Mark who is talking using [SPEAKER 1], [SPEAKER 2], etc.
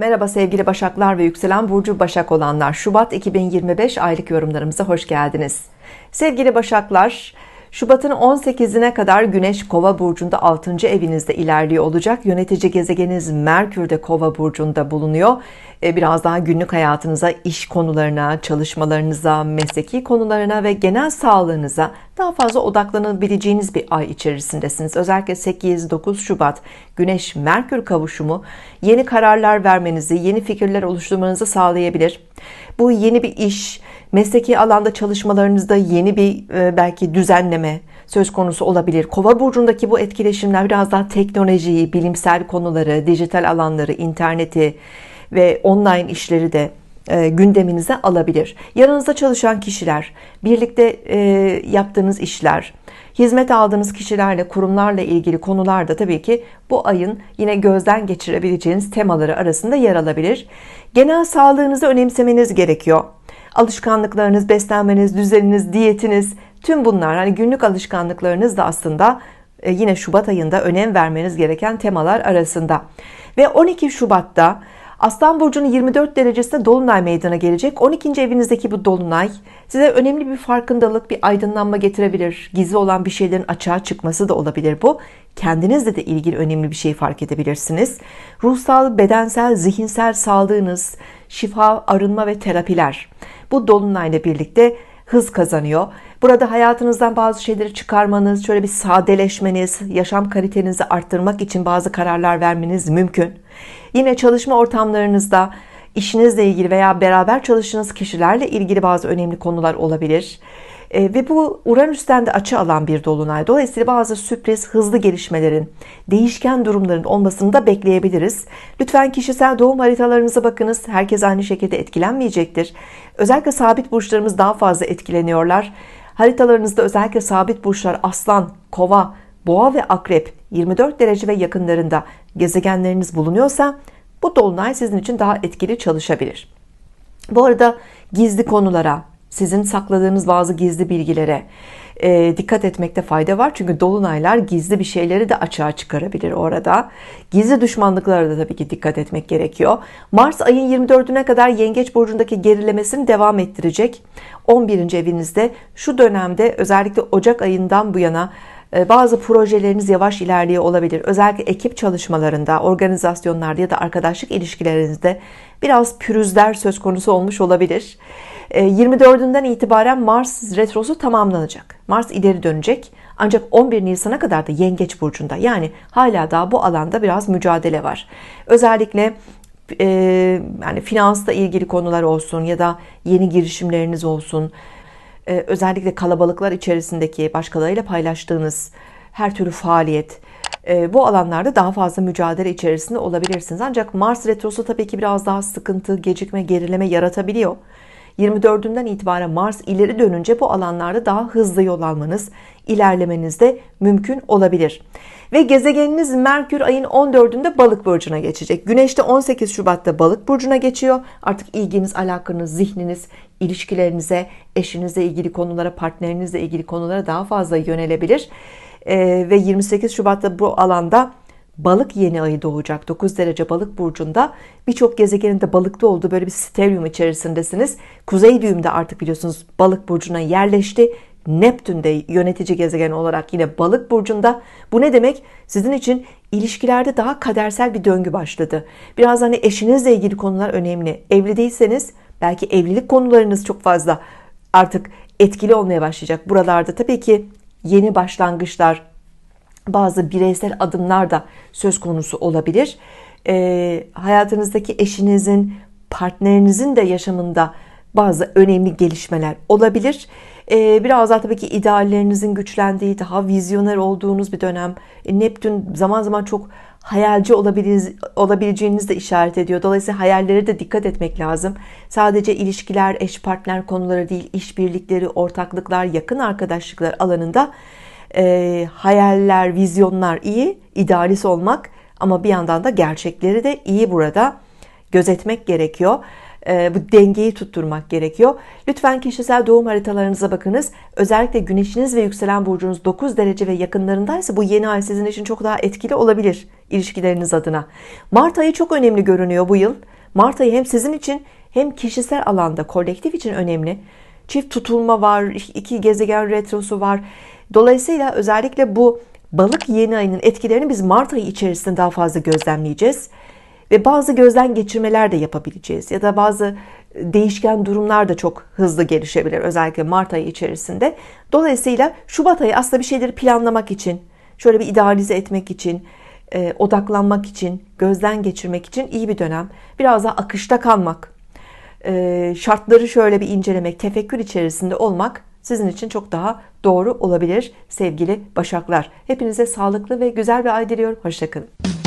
[SPEAKER 1] Merhaba sevgili Başaklar ve yükselen burcu Başak olanlar. Şubat 2025 aylık yorumlarımıza hoş geldiniz. Sevgili Başaklar, Şubat'ın 18'ine kadar Güneş Kova burcunda 6. evinizde ilerliyor olacak. Yönetici gezegeniniz Merkür de Kova burcunda bulunuyor. E, biraz daha günlük hayatınıza, iş konularına, çalışmalarınıza, mesleki konularına ve genel sağlığınıza daha fazla odaklanabileceğiniz bir ay içerisindesiniz. Özellikle 8-9 Şubat Güneş Merkür kavuşumu yeni kararlar vermenizi, yeni fikirler oluşturmanızı sağlayabilir. Bu yeni bir iş, mesleki alanda çalışmalarınızda yeni bir e, belki düzenleme söz konusu olabilir. Kova burcundaki bu etkileşimler biraz daha teknolojiyi, bilimsel konuları, dijital alanları, interneti ve online işleri de e, gündeminize alabilir. Yanınızda çalışan kişiler, birlikte e, yaptığınız işler, hizmet aldığınız kişilerle, kurumlarla ilgili konularda tabii ki bu ayın yine gözden geçirebileceğiniz temaları arasında yer alabilir. Genel sağlığınızı önemsemeniz gerekiyor. Alışkanlıklarınız, beslenmeniz, düzeniniz, diyetiniz, tüm bunlar hani günlük alışkanlıklarınız da aslında e, yine Şubat ayında önem vermeniz gereken temalar arasında. Ve 12 Şubat'ta Aslan Burcu'nun 24 derecesinde Dolunay meydana gelecek. 12. evinizdeki bu Dolunay size önemli bir farkındalık, bir aydınlanma getirebilir. Gizli olan bir şeylerin açığa çıkması da olabilir bu. Kendinizle de ilgili önemli bir şey fark edebilirsiniz. Ruhsal, bedensel, zihinsel sağlığınız, şifa, arınma ve terapiler bu Dolunay'la birlikte hız kazanıyor. Burada hayatınızdan bazı şeyleri çıkarmanız, şöyle bir sadeleşmeniz, yaşam kalitenizi arttırmak için bazı kararlar vermeniz mümkün. Yine çalışma ortamlarınızda işinizle ilgili veya beraber çalıştığınız kişilerle ilgili bazı önemli konular olabilir. E, ve bu Uranüs'ten de açı alan bir dolunay. Dolayısıyla bazı sürpriz, hızlı gelişmelerin, değişken durumların olmasını da bekleyebiliriz. Lütfen kişisel doğum haritalarınıza bakınız. Herkes aynı şekilde etkilenmeyecektir. Özellikle sabit burçlarımız daha fazla etkileniyorlar. Haritalarınızda özellikle sabit burçlar aslan, kova, boğa ve akrep 24 derece ve yakınlarında gezegenleriniz bulunuyorsa bu dolunay sizin için daha etkili çalışabilir. Bu arada gizli konulara, sizin sakladığınız bazı gizli bilgilere e, dikkat etmekte fayda var. Çünkü dolunaylar gizli bir şeyleri de açığa çıkarabilir orada. Gizli düşmanlıklara da tabii ki dikkat etmek gerekiyor. Mars ayın 24'üne kadar Yengeç burcundaki gerilemesini devam ettirecek. 11. evinizde şu dönemde özellikle Ocak ayından bu yana e, bazı projeleriniz yavaş ilerliyor olabilir. Özellikle ekip çalışmalarında, organizasyonlarda ya da arkadaşlık ilişkilerinizde biraz pürüzler söz konusu olmuş olabilir. 24'ünden e, itibaren Mars retrosu tamamlanacak. Mars ileri dönecek. Ancak 11 Nisan'a kadar da Yengeç burcunda. Yani hala daha bu alanda biraz mücadele var. Özellikle e, yani finansla ilgili konular olsun ya da yeni girişimleriniz olsun ee, özellikle kalabalıklar içerisindeki başkalarıyla paylaştığınız her türlü faaliyet e, bu alanlarda daha fazla mücadele içerisinde olabilirsiniz. Ancak Mars retrosu tabii ki biraz daha sıkıntı, gecikme, gerileme yaratabiliyor. 24'ünden itibaren Mars ileri dönünce bu alanlarda daha hızlı yol almanız, ilerlemeniz de mümkün olabilir. Ve gezegeniniz Merkür ayın 14'ünde Balık burcuna geçecek. Güneş de 18 Şubat'ta Balık burcuna geçiyor. Artık ilginiz, alakanız, zihniniz, ilişkilerinize, eşinizle ilgili konulara, partnerinizle ilgili konulara daha fazla yönelebilir. Ee, ve 28 Şubat'ta bu alanda balık yeni ayı doğacak. 9 derece balık burcunda birçok gezegenin de balıkta olduğu böyle bir steryum içerisindesiniz. Kuzey düğümde artık biliyorsunuz balık burcuna yerleşti. Neptün de yönetici gezegen olarak yine balık burcunda. Bu ne demek? Sizin için ilişkilerde daha kadersel bir döngü başladı. Biraz hani eşinizle ilgili konular önemli. Evli değilseniz belki evlilik konularınız çok fazla artık etkili olmaya başlayacak buralarda. Tabii ki yeni başlangıçlar bazı bireysel adımlar da söz konusu olabilir. E, hayatınızdaki eşinizin, partnerinizin de yaşamında bazı önemli gelişmeler olabilir. E, biraz daha tabii ki ideallerinizin güçlendiği, daha vizyoner olduğunuz bir dönem. E, Neptün zaman zaman çok hayalci olabileceğiniz de işaret ediyor. Dolayısıyla hayallere de dikkat etmek lazım. Sadece ilişkiler, eş partner konuları değil, işbirlikleri, ortaklıklar, yakın arkadaşlıklar alanında e, hayaller, vizyonlar iyi, idealist olmak ama bir yandan da gerçekleri de iyi burada gözetmek gerekiyor. E, bu dengeyi tutturmak gerekiyor. Lütfen kişisel doğum haritalarınıza bakınız. Özellikle güneşiniz ve yükselen burcunuz 9 derece ve yakınlarındaysa bu yeni ay sizin için çok daha etkili olabilir ilişkileriniz adına. Mart ayı çok önemli görünüyor bu yıl. Mart ayı hem sizin için hem kişisel alanda kolektif için önemli. Çift tutulma var, iki gezegen retrosu var. Dolayısıyla özellikle bu balık yeni ayının etkilerini biz Mart ayı içerisinde daha fazla gözlemleyeceğiz. Ve bazı gözden geçirmeler de yapabileceğiz. Ya da bazı değişken durumlar da çok hızlı gelişebilir. Özellikle Mart ayı içerisinde. Dolayısıyla Şubat ayı aslında bir şeyleri planlamak için, şöyle bir idealize etmek için, e, odaklanmak için, gözden geçirmek için iyi bir dönem. Biraz daha akışta kalmak, e, şartları şöyle bir incelemek, tefekkür içerisinde olmak sizin için çok daha doğru olabilir sevgili Başaklar. Hepinize sağlıklı ve güzel bir ay diliyorum. Hoşçakalın.